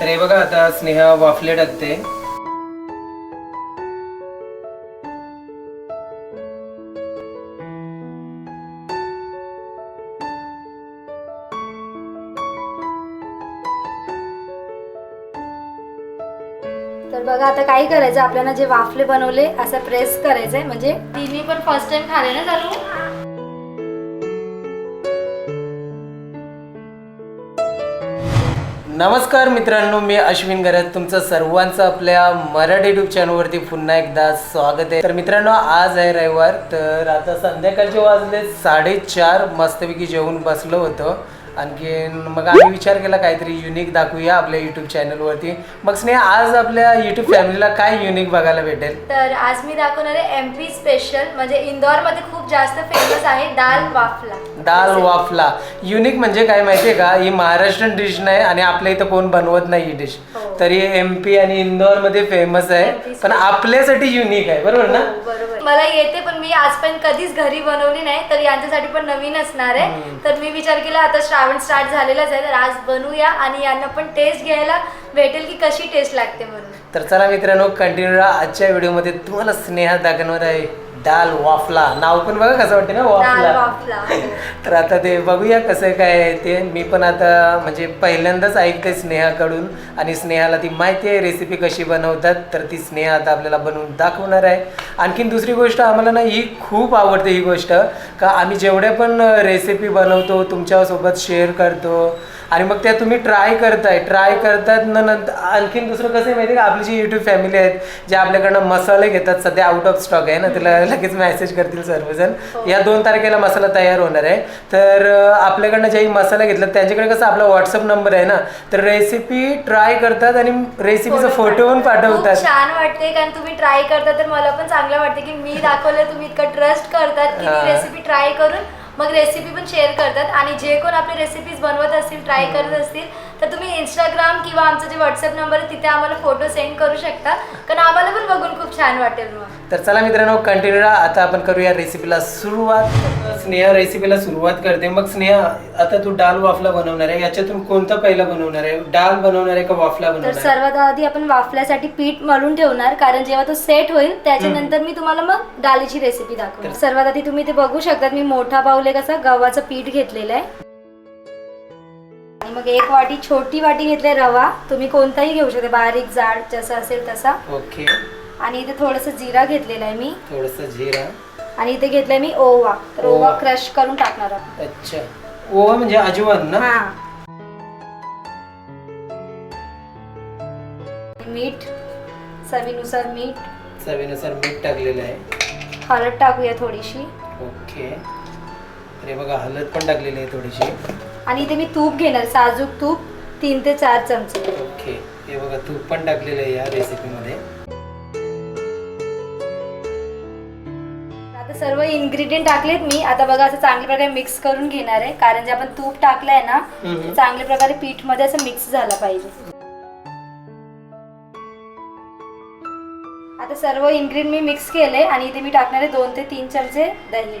तर हे बघा आता स्नेहा वाफले टाकते तर बघा आता काय करायचं? आपल्याला जे वाफले बनवले असं प्रेस करायचंय. म्हणजे तिन्ही पण फर्स्ट टाइम खाले ना चालू? नमस्कार मित्रांनो मी अश्विन गरज. तुमचं सर्वांचं आपल्या मराठी युट्यूब चॅनलवरती पुन्हा एकदा स्वागत आहे. तर मित्रांनो आज आहे रविवार तर आता संध्याकाळचे वाजले साडेचार मस्तपैकी जेवून बसलो होतो. आणखीन मग आम्ही विचार केला काहीतरी युनिक दाखवूया आपल्या युट्यूब चॅनलवरती मग स्नेहा आज आपल्या युट्यूब फॅमिलीला काय युनिक बघायला भेटेल? तर आज मी दाखवणार आहे एम पी स्पेशल म्हणजे इंदोरमध्ये खूप जास्त फेमस आहे दाल वाफला. दाल वाफला. युनिक म्हणजे काय माहितीये का? ही महाराष्ट्रीयन डिश नाही आणि आपल्या इथं कोण बनवत नाही ही डिश हो. तरी एम पी आणि इंदोरमध्ये फेमस आहे. पण आपल्यासाठी युनिक आहे. बरोबर ना? हो, बरोबर. मला येते पण मी आजपर्यंत कधीच घरी बनवली नाही तर यांच्यासाठी पण नवीन असणार आहे. तर मी विचार केला आता श्रावण स्टार्ट झालेलाच आहे तर आज बनवूया आणि यांना पण टेस्ट घ्यायला भेटेल की कशी टेस्ट लागते म्हणून. तर चला मित्रांनो कंटिन्यू राहा आजच्या व्हिडिओमध्ये तुम्हाला स्नेहा दाखवणार आहे. दाल वाफला नाव पण बघा कसं वाटते ना वाफला वाफला तर आता ते बघूया कसं काय आहे ते. मी पण आता म्हणजे पहिल्यांदाच ऐकते स्नेहाकडून आणि स्नेहाला ती माहिती आहे रेसिपी कशी बनवतात. तर ती स्नेहा आता आपल्याला बनवून दाखवणार आहे. आणखीन दुसरी गोष्ट आम्हाला ना ही खूप आवडते ही गोष्ट. का आम्ही जेवढ्या पण रेसिपी बनवतो तुमच्यासोबत शेअर करतो आणि मग त्या तुम्ही ट्राय करताय ट्राय करतात न नंतर आणखीन दुसरं कसं आहे माहिती का? आपली जी युट्यूब फॅमिली आहेत जे आपल्याकडनं मसाले घेतात सध्या आउट ऑफ स्टॉक आहे ना तिला लगेच मेसेज करतील सर्वजण. या दोन तारखेला मसाला तयार होणार आहे. तर आपल्याकडनं जेही मसाला घेतला त्यांच्याकडे कसं आपला व्हॉट्सअप नंबर आहे ना तर रेसिपी ट्राय करतात आणि रेसिपीचा फोटो पण पाठवतात. छान वाटते कारण तुम्ही ट्राय करता तर मला पण चांगलं वाटते की मी दाखवलं तुम्ही इतकं ट्रस्ट करतात की हा. रेसिपी ट्राय करून मग रेसिपी पण शेअर करतात आणि जे कोण आपली रेसिपीज बनवत असतील ट्राय करत असतील तर तुम्ही इंस्टाग्राम किंवा आमचं जे व्हॉट्सअप नंबर आहे तिथे आम्हाला फोटो सेंड करू शकता. कारण आम्हाला पण बघून खूप छान वाटेल मग. तर चला मित्रांनो कंटिन्यू आता आपण करूया रेसिपीला सुरुवात. स्नेहा रेसिपीला सुरुवात करते. मग स्नेहा आता तू डाल वाफला बनवणार आहे. याच्यातून कोणता पहिला बनवणार आहे? डाल बनवणार आहे का वाफला तर बनवणार आहे? सर्वात आधी आपण वाफल्यासाठी पीठ मळून ठेवणार. कारण जेव्हा तो सेट होईल त्याच्यानंतर मी तुम्हाला मग डाळीची रेसिपी दाखवणार. सर्वात आधी तुम्ही ते बघू शकतात मी मोठा बाऊल आहे कसा गव्हाचं पीठ घेतलेलं आहे. आणि मग एक वाटी छोटी वाटी घेतली रवा. तुम्ही कोणताही घेऊ शकता. बारीक जाड जसा असेल तसा. ओके. आणि इथे थोडंसं जिरा घेतलेला आहे मी. थोडस जिरा. आणि इथे घेतलंय मी ओवा. तर ओवा ओवा. क्रश करून टाकणार आपण अच्छा. ओवा म्हणजे अजवान ना? हा. मीठ चवीनुसार मीठ. चवीनुसार मीठ टाकलेलं आहे. हळद टाकूया थोडीशी. ओके. अरे बघा हळद पण टाकलेली आहे थोडीशी. आणि इथे मी तूप घेणार साजूक तूप तीन ते चार चमचे. ओके. हे बघा तूप पण टाकलेलं आहे या रेसिपीमध्ये इन्ग्रेडियंट टाकलेत मी. आता बघा असं चांगल्या प्रकारे मिक्स करून घेणार आहे. कारण जे आपण तूप टाकलंय ना. ते चांगल्या प्रकारे पीठमध्ये असं मिक्स झालं पाहिजे. आता सर्व इन्ग्रेडियंट मी मिक्स केले आणि इथे मी टाकणार आहे दोन ते तीन चमचे दही.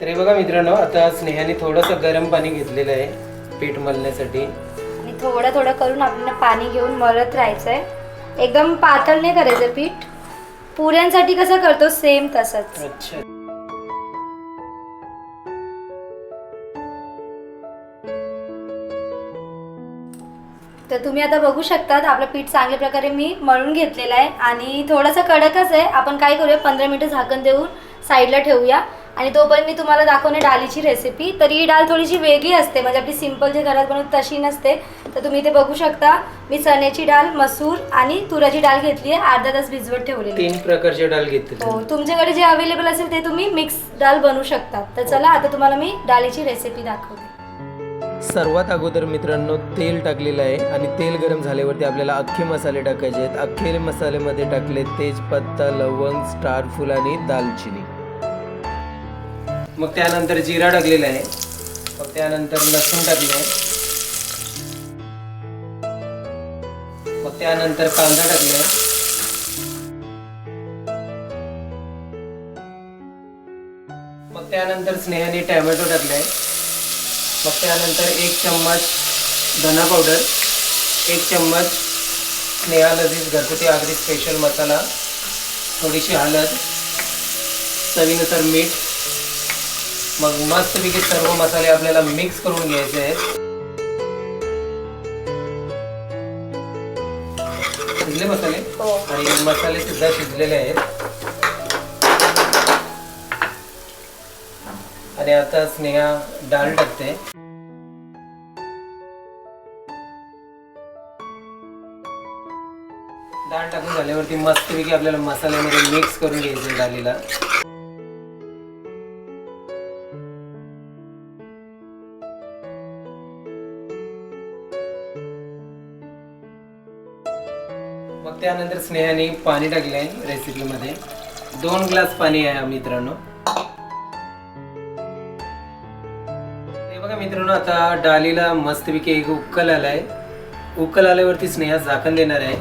तर हे बघा मित्रांनो आता स्नेहाने थोडंसं गरम पाणी घेतलेलं आहे पीठ मळण्यासाठी आणि थोडं थोडं करून आपल्याला पाणी घेऊन मळत राहायचंय. एकदम पातळ नाही करायचं पीठ. पुऱ्यांसाठी कसं करतो सेम तसंच. अच्छा. तर तुम्ही आता बघू शकतात आपलं पीठ चांगल्या प्रकारे मी मळून घेतलेलं आहे. आणि थोडासा कडकच आहे. आपण काय करूया पंधरा मिनिटं झाकण देऊन साईडला ठेवूया. आणि तोपर्यंत मी तुम्हाला दाखवणे डाळीची रेसिपी तर ही डाळ थोडीशी वेगळी असते. म्हणजे आपली सिंपल जे घरात बनवत तशी नसते. तर तुम्ही इथे बघू शकता मी चण्याची डाळ मसूर आणि तुराची डाळ घेतली आहे अर्धा तास भिजवत ठेवलेली. तीन प्रकारचे डाळ घेतले हो तुमच्याकडे जे अवेलेबल असेल ते तुम्ही मिक्स डाळ बनवू शकता. तर चला आता तुम्हाला मी डाळीची रेसिपी दाखवते. सर्वात अगोदर मित्रांनो तेल टाकलेलं आहे आणि तेल गरम झाल्यावरती आपल्याला अख्खे मसाले टाकायचे आहेत. अख्खे मसाल्यामध्ये टाकले तेजपत्ता लवंग स्टार फुल आणि दालचिनी. मग त्यानंतर जिरा टाकलेला आहे. मग त्यानंतर लसूण टाकले मग त्यानंतर कांदा टाकलाय. मग त्यानंतर स्नेहाने टॅमॅटो टाकले मग त्यानंतर एक चम्मच धना पावडर एक चम्मच स्नेहा लजीज घरगुती आगरी स्पेशल मसाला थोडीशी हळद चवीनुसार मीठ. मग मस्तपैकी सर्व मसाले आपल्याला मिक्स करून घ्यायचे आहेत. शिजले मसाले. हो आणि मसाले सुद्धा शिजलेले आहेत. आणि आता स्नेहा डाळ टाकते. डाळ टाकून झाल्यावरती मस्तपैकी आपल्याला मसाल्यामध्ये मिक्स करून घ्यायचं डाळीला. त्यानंतर स्नेहाने पाणी टाकले आहे रेसिपीमध्ये दोन ग्लास पाणी आहे मित्रांनो. हे बघा मित्रांनो आता डालीला मस्तपैकी एक उकल आलाय. उकल आल्यावरती स्नेहा झाकण देणार आहे.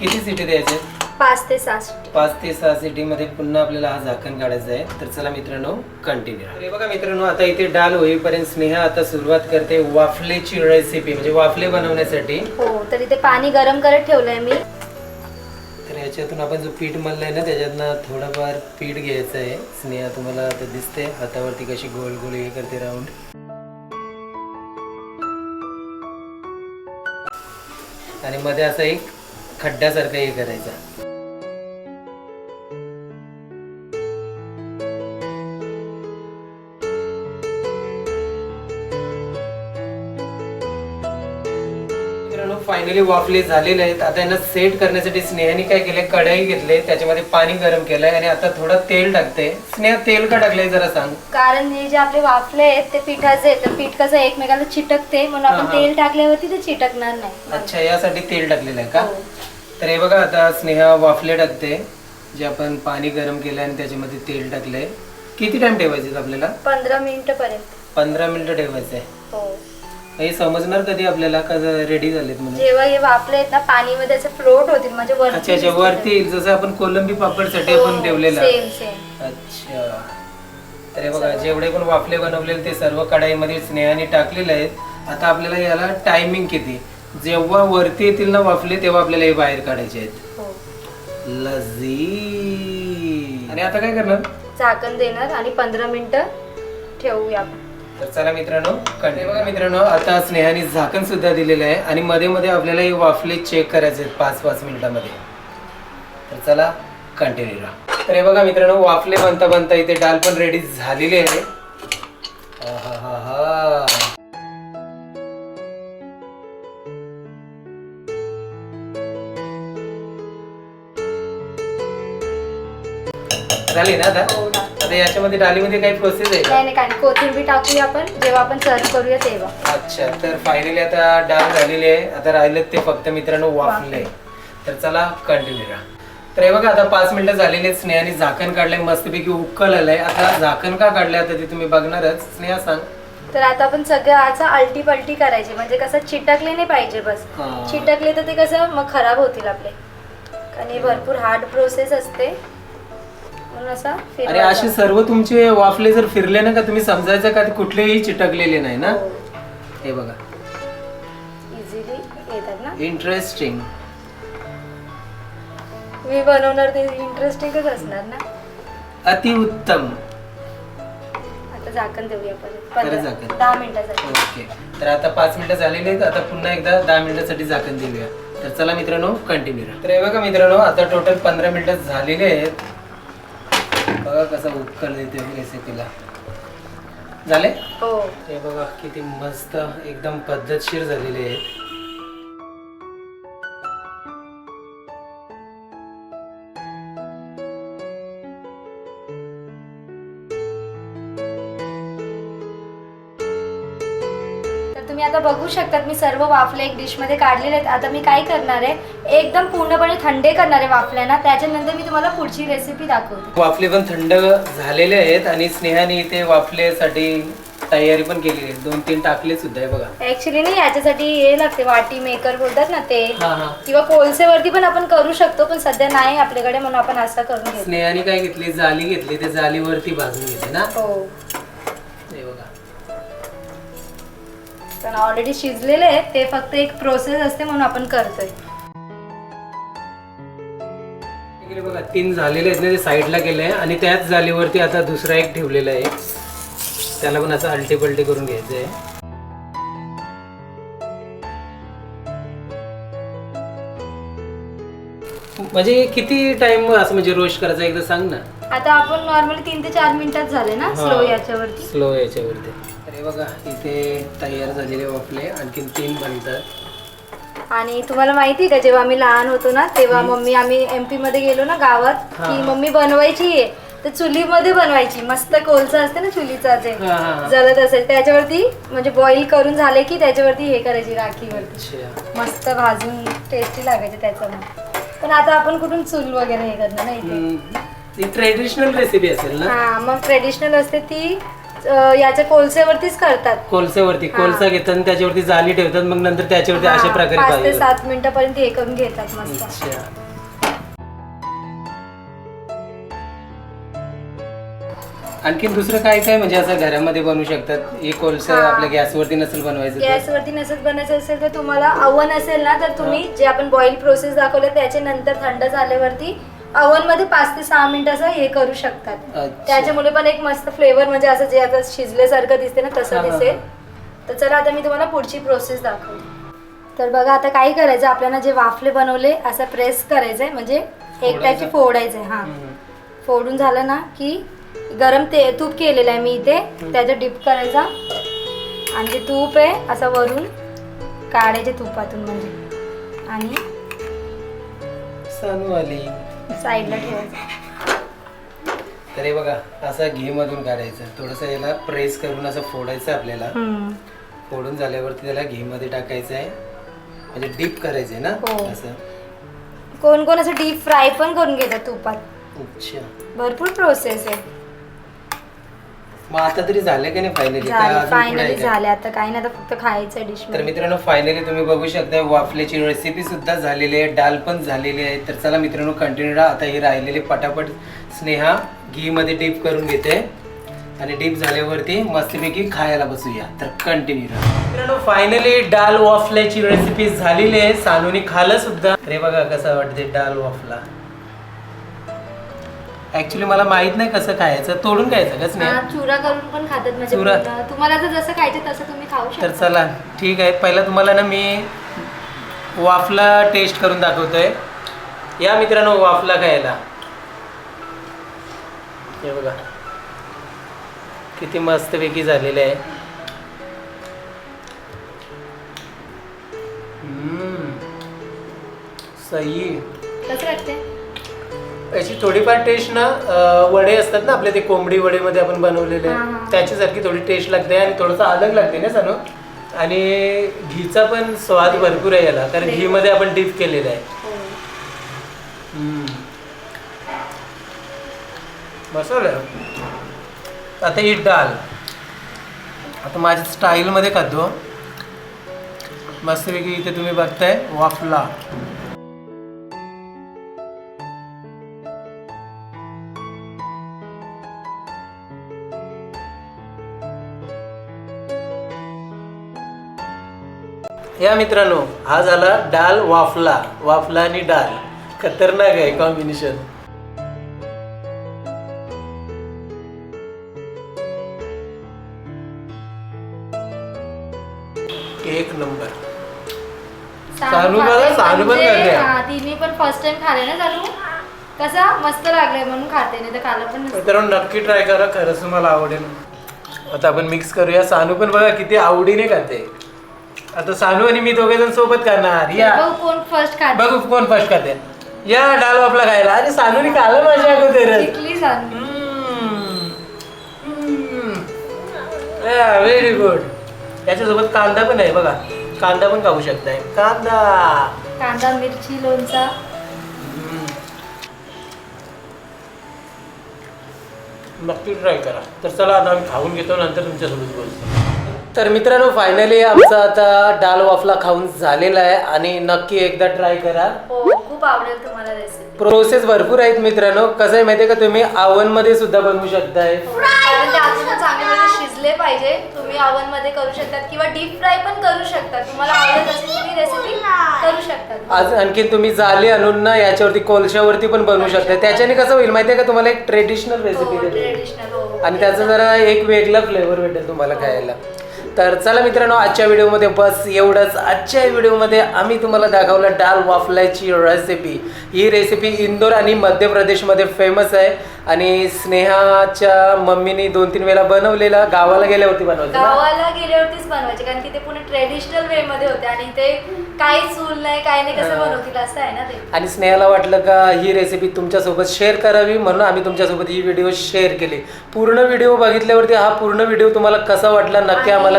किती सिटी द्यायचे? पाच ते सहा. पाच ते सहा सिटी मध्ये पुन्हा आपल्याला हा झाकण काढायचं आहे. तर चला मित्रांनो कंटिन्यू हे बघा मित्रांनो आता इथे डाल होईपर्यंत स्नेहा आता सुरुवात करते वाफलेची रेसिपी म्हणजे वाफले बनवण्यासाठी. हो तर इथे पाणी गरम करत ठेवलंय मी. याच्यातून आपण जो पीठ मळलाय ना त्याच्यातनं थोडंफार पीठ घ्यायचं आहे स्नेहा तुम्हाला आता दिसते. हातावरती कशी गोल गोल हे करते राऊंड आणि मध्ये असा एक खड्ड्यासारखं हे करायचा. फायनली वाफले झालेले आहेत. आता यांना सेट करण्यासाठी स्नेहाने काय केलंय? कढई घेतले. त्याच्यामध्ये पाणी गरम केलंय आणि आता थोडं तेल टाकते. स्नेहा तेल का टाकलंय जरा सांग? कारण हे जे आपले वाफले आहेत ते पिठाचे आहेत. तर पीठ कसं एकमेकाला चिटकते. म्हणून आपण हा. तेल टाकल्यावरती ते चिटकणार नाही. अच्छा यासाठी तेल टाकलेलं आहे का? हो. तर हे बघा आता स्नेहा वाफले टाकते. जे आपण पाणी गरम केलं आणि त्याच्यामध्ये तेल टाकलंय. किती टाइम ठेवायचे आपल्याला? पंधरा मिनिट पर्यंत. पंधरा मिनिटं ठेवायचं आहे. हो. हे समजणार कधी आपल्याला का रेडी झालेत म्हणून? जेव्हा हे वाफले आहेत ना पाणीमध्ये असे फ्लोट होतील म्हणजे वरती अच्छा अच्छा वरती. येईल जसं आपण कोलंबी पापडसाठी आपण ठेवलेलं. सेम सेम अच्छा. तर हे बघा जेवढे पण वाफले बनवलेले ते सर्व कढाईमध्ये स्नेहाने टाकलेले आहेत. आता आपल्याला याला टायमिंग किती? जेव्हा वरती येतील ना वाफले तेव्हा आपल्याला हे बाहेर काढायचे आहेत. हो. लजी आणि आता काय करणार? झाकण देणार आणि पंधरा मिनिटं ठेवूया आपण. तर चला मित्रांनो कंटे बघा मित्रांनो आता स्नेहाने झाकण सुद्धा दिलेलं आहे आणि मध्ये मध्ये आपल्याला हे वाफले चेक करायचे आहेत पाच पाच मिनिटामध्ये. तर चला कंटिन्यू राहा तर हे बघा मित्रांनो वाफले बनता बनता इथे डाल पण रेडी झालेली आहे. आहाहाहा. झाली ना आता? हो आता याच्यामध्ये डालीमध्ये काही प्रोसेस आहे का? नाही नाही काय नाही कोथिंबीर टाकूया आपण. जेव्हा आपण सर्व करूया तेव्हा. अच्छा तर फायनली आता डाळ झालेली आहे. आता राहिले ते फक्त मित्रांनो वाफले. तर चला कंटिन्यू राहा तर हे बघा आता पाच मिनिटं झालेली आहेत. स्नेहाने झाकण काढलंय. मस्तपैकी उकल आलंय. आता झाकण का काढलंय? आता ते तुम्ही बघणारच. स्नेहा सांग. तर आता आपण सगळं आता आलटी पलटी करायची. म्हणजे कसं चिटकले नाही पाहिजे बस. हा. चिटकले तर ते कसं मग खराब होतील आपले. हे भरपूर हार्ड प्रोसेस असते. म्हणून असं आणि फिरवायचं. असे सर्व तुमचे वाफले जर फिरले ना का तुम्ही समजायचं का? ते कुठलेही चिटकलेले नाही ना? हो. बघा. इझिली येतात ना? इंटरेस्टिंग मी बनवणार ते इंटरेस्टिंगच असणार ना? अतिउत्तम आता झाकण देऊया परत. परत पंधरा- झाकण. दहा मिनिटासाठी. ओके. तर आता पाच मिनिटं झालेली आहेत. आता पुन्हा एकदा दहा मिनिटासाठी झाकण देऊया. तर चला मित्रांनो कंटिन्यू तर हे बघा मित्रांनो आता टोटल पंधरा मिनिटं झालेले आहेत. बघा कसा उपकर देते रेसिपीला झाले? हो. हे बघा किती मस्त एकदम पद्धतशीर झालेले आहेत बघू शकतात. मी सर्व वाफले एक डिशमध्ये काढलेले आहेत. आता मी काय करणार आहे? एकदम पूर्णपणे थंडे करणार आहे वाफल्यांना. त्याच्यानंतर मी तुम्हाला पुढची रेसिपी दाखवते. वाफले पण थंड झालेले आहेत आणि स्नेहाने इथे वाफलेसाठी तयारी पण केलेली आहे. दोन तीन टाकले सुद्धा आहे बघा. ऍक्च्युली नाही याच्यासाठी हे लागते. वाटी मेकर बोलतात ना ते. किंवा कोळसेवरती पण आपण करू शकतो पण सध्या नाही आपल्याकडे म्हणून आपण असं करून स्नेहाने काय घेतली? जाली घेतली. त्या जालीवरती भाजून घेतली ना? हो. पण ऑलरेडी शिजलेले आहेत ते फक्त एक प्रोसेस असते म्हणून आपण करतोय. इकडे बघा तीन झालेले आहेत ना ते साईडला केले आहे आणि त्याच जालीवरती आता दुसरा एक ठेवलेला आहे. त्याला पण असं अलटी पलटी करून घ्यायचं आहे म्हणजे किती टाइम असं म्हणजे रोस्ट करायचा एकदा सांग ना. आता आपण नॉर्मली तीन ते चार मिनिटात झाले ना स्लो याच्यावरती. स्लो याच्यावरती. अरे बघा इथे तयार झालेले वाफले आणखीन तीन बनतात. आणि तुम्हाला माहिती आहे का जेव्हा आम्ही लहान होतो ना तेव्हा मम्मी आम्ही एम पी मध्ये गेलो ना गावात हा. की मम्मी बनवायची आहे तर चुलीमध्ये बनवायची. मस्त कोलसा असते ना चुलीचा ते हा, हा, हा. जळत असेल त्याच्यावरती म्हणजे बॉईल करून झाले की त्याच्यावरती हे करायची राखीवरती. अच्छा. मस्त भाजून टेस्टी लागायचे त्याच्यामध्ये. पण आता आपण कुठून चूल वगैरे हे करणार ना इथे? हम्म, ती ट्रेडिशनल रेसिपी असेल ना? हा मग ट्रेडिशनल असते ती अं, याच्या कोलसेवरतीच करतात कोळसावरती. कोळसा घेतात आणि त्याच्यावरती जाली ठेवतात मग नंतर त्याच्यावरती अशा हा, प्रकारे पाच ते पाहिजे सात मिनिटापर्यंत हे करून घेतात मस्त अच्छा आणखीन दुसरं काय काय म्हणजे असं घरामध्ये बनवू शकतात हे कोळसा हा. आपल्या गॅसवरती नसेल बनवायचं तर? गॅसवरती नसत बनायचं असेल तर तुम्हाला अवन असेल ना तर तुम्ही जे आपण बॉईल प्रोसेस दाखवलं त्याच्या नंतर थंड झाल्यावरती मध्ये पाच ते सहा मिनिटाचं हे करू शकतात. त्याच्यामुळे पण एक मस्त फ्लेवर म्हणजे असं जे आता शिजल्यासारखं दिसते ना तसं दिसेल. तर चला आता मी तुम्हाला पुढची प्रोसेस दाखवते. तर बघा आता काय करायचं? आपल्याला जे वाफले बनवले असं प्रेस करायचंय. म्हणजे एक टाईपची फोडायचंय हा. फोडून झालं ना की गरम ते तूप केलेलं आहे मी इथे. त्याच्यात डिप करायचा. आणि ते तूप आहे असं वरून काढायचे तुपातून म्हणजे. आणि साईडला ठेवायचं. तर हे बघा असं घी मधून काढायचं. थोडंसं याला प्रेस करून असं फोडायचं आपल्याला. फोडून झाल्यावरती त्याला घी मध्ये टाकायचं आहे. म्हणजे डीप करायचंय ना हो. असं. कोण कोण असं डीप फ्राय पण करून घेतात तुपात. अच्छा. भरपूर प्रोसेस आहे. मग आता तरी झालं का नाही फायनली फायनली झाले आता काही नाही आता फक्त खायचं डिश तर मित्रांनो फायनली तुम्ही बघू शकता वाफल्याची रेसिपी सुद्धा झालेली आहे डाल पण झालेली आहे. तर चला मित्रांनो कंटिन्यू राहा. आता ही राहिलेली पटापट स्नेहा घी मध्ये डीप करून घेते. आणि डीप झाल्यावरती मस्तपैकी खायला बसूया. तर कंटिन्यू राहा. मित्रांनो फायनली डाल वाफल्याची रेसिपी झालेली आहे. सानूनी खाल्लं सुद्धा. अरे बघा कसं वाटते डाल वाफला ऍक्च्युली मला माहीत नाही कसं खायचं. तोडून खायचं का स्नेहा? हा, चुरा करून पण खातात म्हणजे चुरा. मुलं. तुम्हाला जर जसं खायचं तसं तुम्ही खाऊ तर शकता. चला ठीक आहे. पहिला तुम्हाला ना मी वाफला टेस्ट करून दाखवतोय. या मित्रांनो वाफला खायला. हे बघा. किती मस्तपैकी झालेले आहे. हम्म. सही कसं वाटते याची थोडीफार टेस्ट ना अं, वडे असतात ना आपले ते कोंबडी वडेमध्ये आपण बनवलेले हा, हा. त्याच्यासारखी थोडी टेस्ट लागते आणि थोडंसं अलग लागते ना सानू आणि घीचा पण स्वाद भरपूर आहे याला कारण घी मध्ये आपण डीप केलेलं आहे हो. हम्म. आहे. आता ही डाल आता माझ्या स्टाईलमध्ये खातो मस्तपैकी इथे तुम्ही बघताय वाफला या मित्रांनो हा झाला डाल वाफला. वाफला आणि डाल. खतरनाक आहे कॉम्बिनेशन एक नंबर सानू बघा, सानू पण म्हणजे, खाते. हा, तिने पण फर्स्ट टाइम खाले ना सानू? कसा? मस्त लागलाय म्हणून खाते नाही तर खाला पण. मित्रांनो नक्की ट्राय करा खरंच तुम्हाला आवडेल. आता आपण मिक्स करूया. सानू पण बघा किती आवडीने खाते. आता सानू आणि मी दोघे जण सोबत करणार. या. बघू कोण फर्स्ट खाते बघू कोण फर्स्ट खाते या डाल वापला खायला. अरे सानूने खाल्लं माझ्या अगोदरच. सानू. व्हेरी गुड याच्यासोबत कांदा पण आहे बघा. कांदा पण खाऊ शकताय. कांदा. कांदा मिरची लोणचा. हम्म. नक्की ट्राय करा. तर चला आता आम्ही खाऊन घेतो नंतर तुमच्यासोबत बोलतो. तर मित्रांनो फायनली आमचा आता डाल वाफला खाऊन झालेला आहे आणि नक्की एकदा ट्राय करा. हो खूप आवडेल तुम्हाला रेसिपी प्रोसेस भरपूर आहेत मित्रांनो. कसं आहे माहितीये का? तुम्ही oven मध्ये सुद्धा बनवू शकताय. कारण ते अजून चांगले म्हणजे शिजले पाहिजे. तुम्ही मध्ये करू शकतात किंवा डीप फ्राय पण करू शकतात तुम्हाला आवडत असेल तुम्ही रेसिपी करू शकतात आज आणखीन तुम्ही जाली आणून ना याच्यावरती कोळशावरती पण बनवू शकता त्याच्याने कसं होईल माहितीये का? तुम्हाला एक ट्रेडिशनल रेसिपी देतो. ट्रेडिशनल हो आणि त्याचा जरा एक वेगळा फ्लेवर भेटेल तुम्हाला खायला. तर चला मित्रांनो आजच्या व्हिडिओमध्ये बस एवढंच. आजच्या व्हिडिओमध्ये आम्ही तुम्हाला दाखवलं डाल वाफलायची रेसिपी ही रेसिपी इंदोर आणि मध्य प्रदेशमध्ये फेमस आहे. आणि स्नेहाच्या मम्मीने दोन तीन वेळा बनवलेला. गावाला गेल्यावरती बनवायचं गावाला गेल्यावरतीच बनवायचे कारण की ते पुणे ट्रेडिशनल वे मध्ये होते आणि ते काही चूल नाही काही नाही कसं. बनवतील असं आहे ना ते? आणि स्नेहाला वाटलं का ही रेसिपी तुमच्यासोबत शेअर करावी म्हणून आम्ही तुमच्यासोबत ही व्हिडिओ शेअर केली. पूर्ण व्हिडिओ बघितल्यावरती हा पूर्ण व्हिडिओ तुम्हाला कसा वाटला नक्की आम्हाला